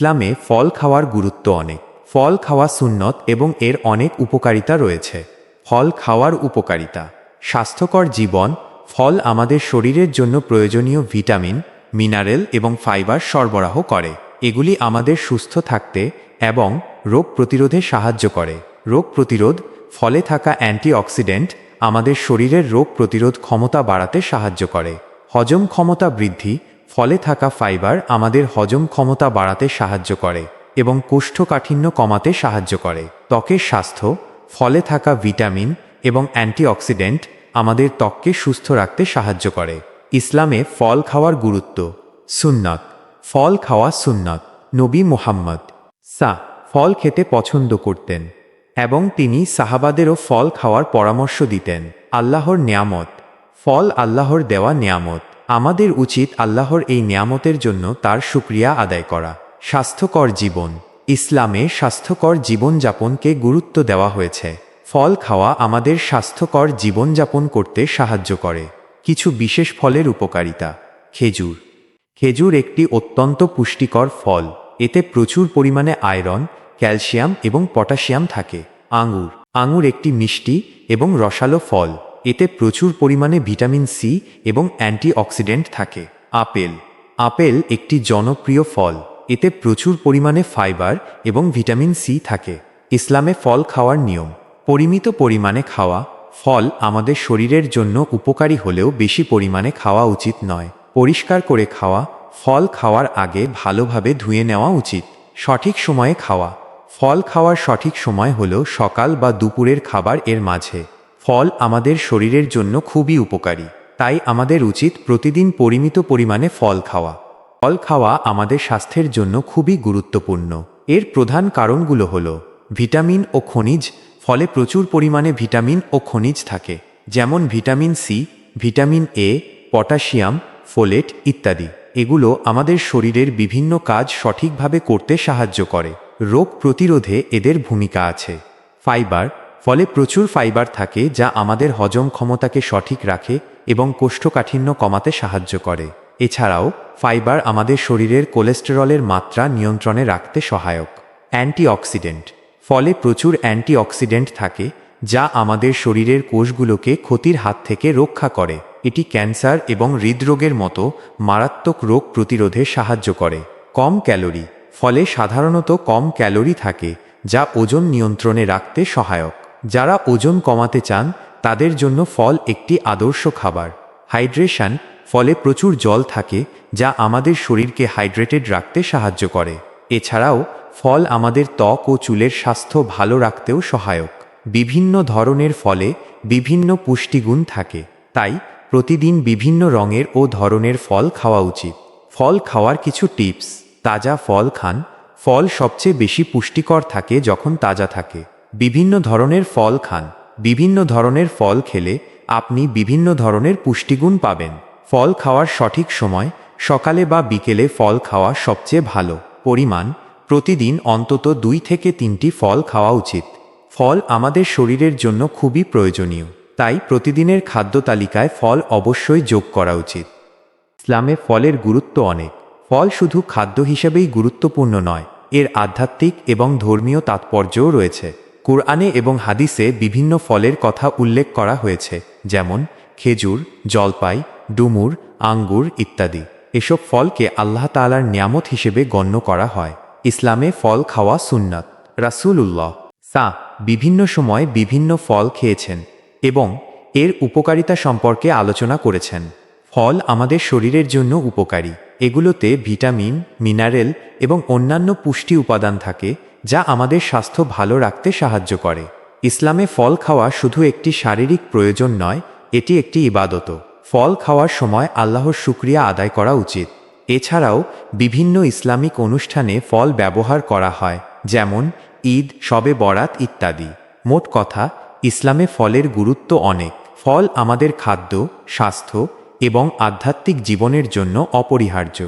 ইসলামে ফল খাওয়ার গুরুত্ব অনেক। ফল খাওয়া সুন্নত এবং এর অনেক উপকারিতা রয়েছে। ফল খাওয়ার উপকারিতা। স্বাস্থ্যকর জীবন, ফল আমাদের শরীরের জন্য প্রয়োজনীয় ভিটামিন, মিনারেল এবং ফাইবার সরবরাহ করে। এগুলি আমাদের সুস্থ থাকতে এবং রোগ প্রতিরোধে সাহায্য করে। রোগ প্রতিরোধ, ফলে থাকা অ্যান্টিঅক্সিডেন্ট আমাদের শরীরের রোগ প্রতিরোধ ক্ষমতা বাড়াতে সাহায্য করে। হজম ক্ষমতা বৃদ্ধি ফলে থাকা ফাইবার আমাদের হজম ক্ষমতা বাড়াতে সাহায্য করে এবং কোষ্ঠকাঠিন্য কমাতে সাহায্য করে। ত্বকের স্বাস্থ্য, ফলে থাকা ভিটামিন এবং অ্যান্টিঅক্সিডেন্ট আমাদের ত্বককে সুস্থ রাখতে সাহায্য করে। ইসলামে ফল খাওয়ার গুরুত্ব। সুন্নত। ফল খাওয়া সুন্নত। নবী মুহাম্মদ। সা। ফল খেতে পছন্দ করতেন এবং তিনি সাহাবাদেরও ফল খাওয়ার পরামর্শ দিতেন। আল্লাহর নিয়ামত। ফল আল্লাহর দেওয়া নিয়ামত। আমাদের উচিত আল্লাহর এই নিয়ামতের জন্য তার সুক্রিয়া আদায় করা। স্বাস্থ্যকর জীবন। ইসলামে স্বাস্থ্যকর জীবনযাপনকে গুরুত্ব দেওয়া হয়েছে। ফল খাওয়া আমাদের স্বাস্থ্যকর জীবনযাপন করতে সাহায্য করে। কিছু বিশেষ ফলের উপকারিতা। খেজুর। খেজুর একটি অত্যন্ত পুষ্টিকর ফল। এতে প্রচুর পরিমাণে আয়রন, ক্যালসিয়াম এবং পটাশিয়াম থাকে। আঙুর। আঙুর একটি মিষ্টি এবং রসালো ফল। এতে প্রচুর পরিমাণে ভিটামিন সি এবং অ্যান্টিঅক্সিডেন্ট থাকে। আপেল। আপেল একটি জনপ্রিয় ফল। এতে প্রচুর পরিমাণে ফাইবার এবং ভিটামিন সি থাকে। ইসলামে ফল খাওয়ার নিয়ম। পরিমিত পরিমাণে খাওয়া ফল আমাদের শরীরের জন্য উপকারী হলেও বেশি পরিমাণে খাওয়া উচিত নয়। পরিষ্কার করে খাওয়া ফল খাওয়ার আগে ভালোভাবে ধুয়ে নেওয়া উচিত। সঠিক সময়ে খাওয়া। ফল খাওয়ার সঠিক সময় হল সকাল বা দুপুরের খাবার এর মাঝে। ফল আমাদের শরীরের জন্য খুবই উপকারী, তাই আমাদের উচিত প্রতিদিন পরিমিত পরিমাণে ফল খাওয়া। ফল খাওয়া আমাদের স্বাস্থ্যের জন্য খুবই গুরুত্বপূর্ণ। এর প্রধান কারণগুলো হল, ভিটামিন ও খনিজ, ফলে প্রচুর পরিমাণে ভিটামিন ও খনিজ থাকে, যেমন vitamin C, vitamin A, potassium, folate ইত্যাদি। এগুলো আমাদের শরীরের বিভিন্ন কাজ সঠিকভাবে করতে সাহায্য করে। রোগ প্রতিরোধে এদের ভূমিকা আছে। ফাইবার ফলে প্রচুর ফাইবার থাকে যা আমাদের হজম ক্ষমতাকে সঠিক রাখে এবং কোষ্ঠকাঠিন্য কমাতে সাহায্য করে। এছাড়াও, ফাইবার আমাদের শরীরের কোলেস্টেরলের মাত্রা নিয়ন্ত্রণে রাখতে সহায়ক। অ্যান্টিঅক্সিডেন্ট। ফলে প্রচুর অ্যান্টিঅক্সিডেন্ট থাকে যা আমাদের শরীরের কোষগুলোকে ক্ষতির হাত থেকে রক্ষা করে। এটি ক্যান্সার এবং হৃদরোগের মতো মারাত্মক রোগ প্রতিরোধে সাহায্য করে। কম ক্যালোরি। ফলে সাধারণত কম ক্যালোরি থাকে যা ওজন নিয়ন্ত্রণে রাখতে সহায়ক। যারা ওজন কমাতে চান, তাদের জন্য ফল একটি আদর্শ খাবার। হাইড্রেশন ফলে প্রচুর জল থাকে, যা আমাদের শরীরকে হাইড্রেটেড রাখতে সাহায্য করে। এছাড়াও, ফল আমাদের ত্বক ও চুলের স্বাস্থ্য ভালো রাখতেও সহায়ক। বিভিন্ন ধরনের ফলে বিভিন্ন পুষ্টিগুণ থাকে, তাই প্রতিদিন বিভিন্ন রঙের ও ধরনের ফল খাওয়া উচিত। ফল খাওয়ার কিছু টিপস। তাজা ফল খান। ফল সবচেয়ে বেশি পুষ্টিকর থাকে যখন তাজা থাকে। বিভিন্ন ধরনের ফল খান। বিভিন্ন ধরনের ফল খেলে আপনি বিভিন্ন ধরনের পুষ্টিগুণ পাবেন। ফল খাওয়ার সঠিক সময় সকালে বা বিকেলে ফল খাওয়া সবচেয়ে ভালো। পরিমাণ, প্রতিদিন অন্তত দুই থেকে তিনটি ফল খাওয়া উচিত। ফল আমাদের শরীরের জন্য খুবই প্রয়োজনীয়। তাই প্রতিদিনের খাদ্য তালিকায় ফল অবশ্যই যোগ করা উচিত। ইসলামে ফলের গুরুত্ব অনেক। ফল শুধু খাদ্য হিসেবেই গুরুত্বপূর্ণ নয়, এর আধ্যাত্মিক এবং ধর্মীয় তাৎপর্যও রয়েছে। কোরআনে এবং হাদিসে বিভিন্ন ফলের কথা উল্লেখ করা হয়েছে, যেমন খেজুর, জলপাই, ডুমুর, আঙ্গুর ইত্যাদি। এসব ফলকে আল্লাহ তালার নিয়ামত হিসেবে গণ্য করা হয়। ইসলামে ফল খাওয়া সুন্নাত। রাসূলুল্লাহ সা বিভিন্ন সময় বিভিন্ন ফল খেয়েছেন এবং এর উপকারিতা সম্পর্কে আলোচনা করেছেন। ফল আমাদের শরীরের জন্য উপকারী। এগুলোতে ভিটামিন, মিনারেল এবং অন্যান্য পুষ্টি উপাদান থাকে, যা আমাদের স্বাস্থ্য ভালো রাখতে সাহায্য করে। ইসলামে ফল খাওয়া শুধু একটি শারীরিক প্রয়োজন নয়, এটি একটি ইবাদত ফল খাওয়ার সময় আল্লাহর শুক্রিয়া আদায় করা উচিত। এছাড়াও, বিভিন্ন ইসলামিক অনুষ্ঠানে ফল ব্যবহার করা হয়, যেমন ঈদ, শবে বরাত ইত্যাদি। মোট কথা, ইসলামে ফলের গুরুত্ব অনেক। ফল আমাদের খাদ্য, স্বাস্থ্য এবং আধ্যাত্মিক জীবনের জন্য অপরিহার্য।